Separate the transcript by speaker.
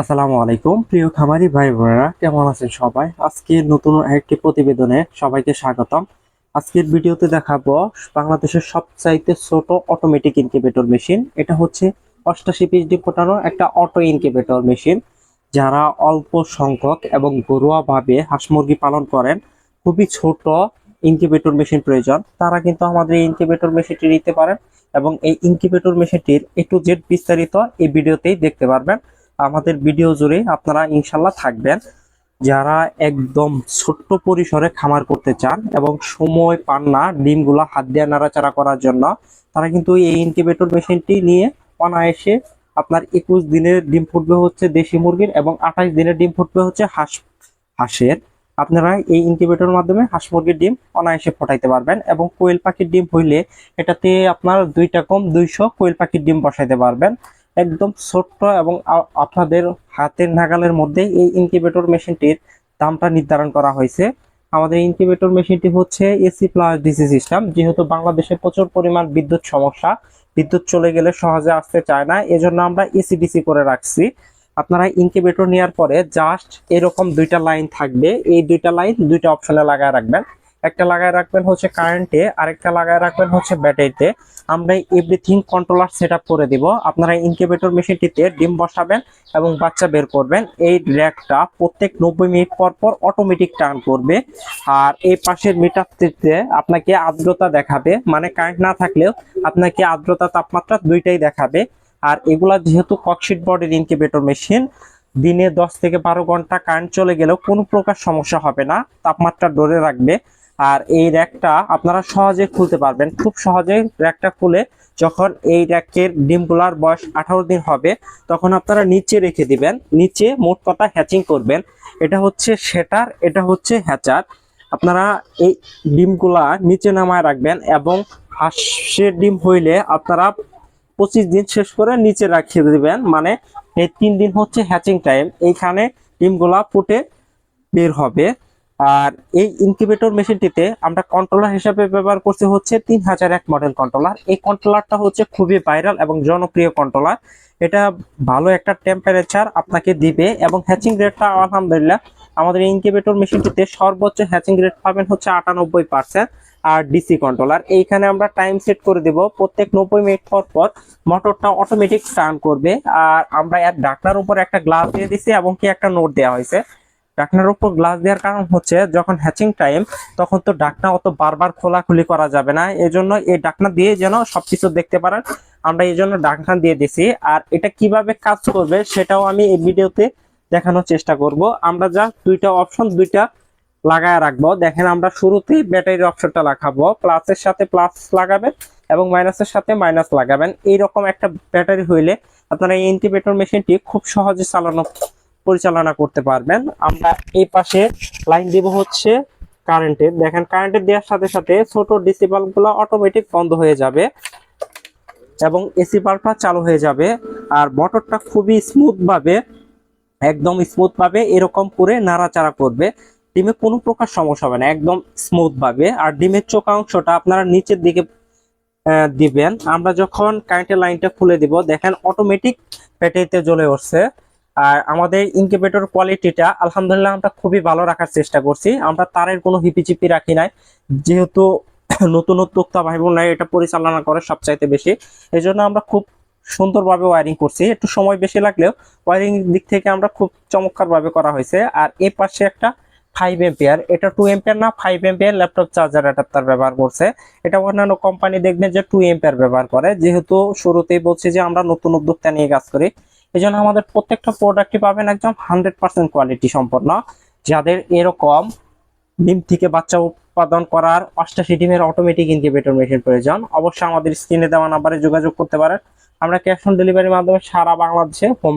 Speaker 1: আসসালামু আলাইকুম, প্রিয় খামারি ভাই বোনেরা কেমন আছেন সবাই? আজকে নতুন একটি প্রতিবেদনে সবাইকে স্বাগতম। আজকের ভিডিওতে দেখাবো বাংলাদেশের সবচাইতে ছোট অটোমেটিক ইনকিউবেটর মেশিন এটা হচ্ছে অষ্টাশি পিএইচডি ফোটানো একটা অটো ইনকিউবেটর মেশিন যারা অল্প সংখ্যক এবং ঘরোয়াভাবে হাঁস মুরগি পালন করেন। খুবই ছোট ইনকিউবেটর মেশিন প্রয়োজন। তারা কিন্তু আমাদের এই ইনকিউবেটর মেশিনটি নিতে পারেন এবং এই ইনকিউবেটর মেশিনটির এ টু জেড বিস্তারিত এই ভিডিওতেই দেখতে পারবেন। আমাদের ভিডিও জুড়ে আপনারা ইনশাল্লাহ থাকবেন। যারা একদম ছোট্ট পরিসরে খামার করতে চান এবং সময় পান না ডিমগুলা হাত দিয়ে নাড়াচাড়া করার জন্য, তারা কিন্তু এই ইনকিউবেটর মেশিনটি নিয়ে অনায়াসে আপনার একুশ দিনের ডিম ফুটবে হচ্ছে দেশি মুরগির এবং আঠাশ দিনের ডিম ফুটবে হচ্ছে হাঁস, হাঁসের। আপনারা এই ইনকিউবেটরের মাধ্যমে হাঁস মুরগির ডিম অনায়াসে ফোটাইতে পারবেন এবং কোয়েল পাখির ডিম হইলে এটাতে আপনার দুইটা কম দুইশো কোয়েল পাখির ডিম বসাইতে পারবেন। একদম ছোট্ট এবং আপনাদের হাতের নাগালের মধ্যে এই ইনকিউবেটর মেশিনটির দামটা নির্ধারণ করা হয়েছে। আমাদের ইনকিউবেটর মেশিনটি হচ্ছে এসি প্লাস ডিসি সিস্টেম যেহেতু বাংলাদেশে প্রচুর পরিমাণ বিদ্যুৎ সমস্যা। বিদ্যুৎ চলে গেলে সহজে আসতে চায় না, এজন্য আমরা এসি ডিসি করে রাখছি। আপনারা ইনকিউবেটর নেওয়ার পরে জাস্ট এরকম দুইটা লাইন থাকবে। এই দুইটা লাইন দুইটা অপশনে লাগায় রাখবেন। একটা লাগায় রাখবেন হচ্ছে কারেন্টে আরেকটা লাগায় রাখবেন হচ্ছে ব্যাটারিতে আমরা এভরিথিং কন্ট্রোলার সেট করে দিব। আপনারা ইনকিউবেটর মেশিনটিতে ডিম বসাবেন এবং বাচ্চা বের করবেন। এই র্যাকটা প্রত্যেক নব্বই মিনিট পর পর অটোমেটিক টার্ন করবে। আর এই পাশের মিটারটিতে আপনাকে আর্দ্রতা দেখাবে। মানে কারেন্ট না থাকলেও আপনাকে আর্দ্রতা তাপমাত্রা দুইটাই দেখাবে। আর এগুলা যেহেতু ককশিট বডির ইনকিউবেটর মেশিন দিনে দশ থেকে বারো ঘণ্টা কারেন্ট চলে গেলেও কোনো প্রকার সমস্যা হবে না। তাপমাত্রা ধরে রাখবে। আর এই র্যাকটা আপনারা সহজে খুলতে পারবেন। খুব সহজে র্যাকটা খুলে যখন এই র্যাকের ডিমগুলার বয়স আঠারো দিন হবে, তখন আপনারা নিচে রেখে দিবেন। নিচে মোট কথা হ্যাচিং করবেন, এটা হচ্ছে সেটার, এটা হচ্ছে হ্যাচার আপনারা এই ডিমগুলা নিচে নামায় রাখবেন এবং হাঁসের ডিম হইলে আপনারা পঁচিশ দিন শেষ করে নিচে রাখিয়ে দেবেন। মানে এই তিন দিন হচ্ছে হ্যাচিং টাইম এইখানে ডিমগুলা ফুটে বের হবে। আর এই ইনকিউবেটর মেশিনটিতে আমরা কন্ট্রোলার হিসাবে ব্যবহার করছি হচ্ছে তিন হাজার এক মডেল কন্ট্রোলার এই কন্ট্রোলারটা হচ্ছে খুবই ভাইরাল এবং জনপ্রিয় কন্ট্রোলার এটা ভালো একটা টেম্পারেচার আপনাকে দিবে এবং হ্যাচিং রেটটা আলহামদুলিল্লাহ আমাদের ইনকিউবেটর মেশিনটিতে সর্বোচ্চ হ্যাচিং রেট পাবেন হচ্ছে আটানব্বই পার্সেন্ট আর ডিসি কন্ট্রোলার এইখানে আমরা টাইম সেট করে দেব। প্রত্যেক নব্বই মিনিট পর পর মোটরটা অটোমেটিক টার্ন করবে। আর আমরা এর ঢাকনার উপর একটা গ্লাস দিয়ে দিছি এবং কি একটা নোট দেওয়া হয়েছে। ঢাকনার উপর গ্লাস দেওয়ার কারণ হচ্ছে যখন হ্যাচিং টাইম তখন তো ঢাকনা অত বারবার খোলাখুলি করা যাবে না। এই জন্য এই ঢাকনা দিয়ে যেন সবকিছু দেখতে পারেন। আমরা এই জন্য ঢাকনা দিয়ে দিছি। আর এটা কীভাবে কাজ করবে সেটাও আমি এই ভিডিওতে দেখানোর চেষ্টা করব। আমরা যা দুইটা অপশন দুইটা লাগায় রাখব। দেখেন আমরা শুরুতেই ব্যাটারির অপশনটা লাগাবো। প্লাসের সাথে প্লাস লাগাবেন এবং মাইনাসের সাথে মাইনাস লাগাবেন। এইরকম একটা ব্যাটারি হইলে আপনারা এই ইন্টিগ্রেটর মেশিনটি খুব সহজে চালানো পরিচালনা করতে পারবেন। আমরা এই পাশে লাইন দিব হচ্ছে কারেন্টের দেখেন কারেন্টের দেওয়ার সাথে সাথে ছোট ডিসি বাল্বগুলো অটোমেটিক বন্ধ হয়ে যাবে এবং এসি বাল্বটা চালু হয়ে যাবে। আর মোটরটা খুবই স্মুথ ভাবে, একদম স্মুথ ভাবে এরকম করে নাড়াচাড়া করবে। ডিমে কোনো প্রকার সমস্যা হবে না, একদম স্মুথ ভাবে। আর ডিমের চোখা অংশটা আপনারা নিচের দিকে দিবেন। আমরা যখন কারেন্টের লাইনটা খুলে দিব, দেখেন অটোমেটিক ব্যাটারিতে জ্বলে উঠছে। আর আমাদের ইনকিউবেটর কোয়ালিটিটা আলহামদুলিল্লাহ আমরা খুবই ভালো রাখার চেষ্টা করছি। আমরা তারের কোনো হিপিচিপি রাখি নাই। যেহেতু নতুন উদ্যোক্তা ভাই বোনরা এটা পরিচালনা করে সবচাইতে বেশি। এই জন্য আমরা খুব সুন্দরভাবে ওয়ারিং করছি। একটু সময় বেশি লাগলেও ওয়ারিং দিক থেকে আমরা খুব চমৎকারভাবে করা হয়েছে। আর এ পাশে একটা ফাইভ এম্পিয়ার এটা টু এম্পিয়ার না five ampere laptop charger adapter ব্যবহার করছে। এটা অন্যান্য কোম্পানি দেখবেন যে টু এম্পিয়ার ব্যবহার করে। যেহেতু শুরুতেই বলছি যে আমরা নতুন উদ্যোক্তা নিয়ে কাজ করি। এই জন্য আমাদের প্রত্যেকটা প্রোডাক্টই পাবেন একদম হান্ড্রেড পার্সেন্ট কোয়ালিটি সম্পন্ন। যাদের এরকম ডিম থেকে বাচ্চা উৎপাদন করার অষ্টাশি ডিমের অটোমেটিক ইনকিউবেটর মেশিন প্রয়োজন, অবশ্যই আমাদের স্ক্রিনে দেওয়া নাম্বারে যোগাযোগ করতে পারেন। আমরা ক্যাশ অন ডেলিভারির মাধ্যমে সারা বাংলাদেশে হোম